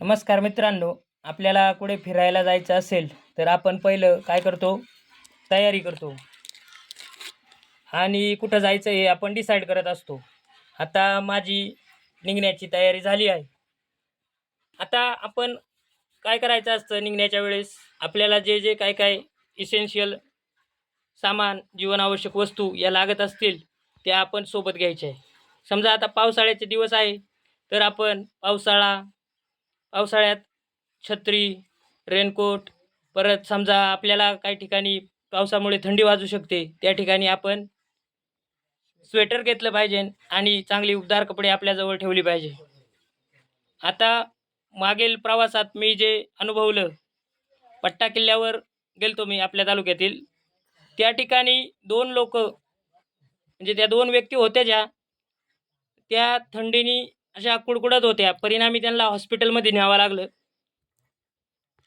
नमस्कार मित्रांनो आपल्याला कुठे फिरायला जायचं असेल तर आपण पहिलं काय करतो? तयारी करतो. आणि कुठं जायचं हे आपण डिसाईड करत असतो. आता माझी निघण्याची तयारी झाली आहे. आता आपण काय करायचं असतं निघण्याच्या वेळेस? आपल्याला जे जे काय काय इसेन्शियल सामान जीवनावश्यक वस्तू या लागत असतील त्या आपण सोबत घ्यायच्या आहे. समजा आता पावसाळ्याचे दिवस आहे तर आपण पावसाळा पावसाळ्यात छत्री रेनकोट परत समजा आपल्याला काही ठिकाणी पावसामुळे थंडी वाजू शकते त्या ठिकाणी आपण स्वेटर घेतलं पाहिजे आणि चांगली उबदार कपडे आपल्याजवळ ठेवली पाहिजे. आता मागील प्रवासात मी जे अनुभवलं पट्टा किल्ल्यावर गेलतो मी आपल्या तालुक्यातील त्या ठिकाणी दोन लोक म्हणजे त्या दोन व्यक्ती होत्या ज्या त्या थंडीनी अशा कुडकुडत होत्या. परिणामी त्यांना हॉस्पिटलमध्ये न्यावं लागलं.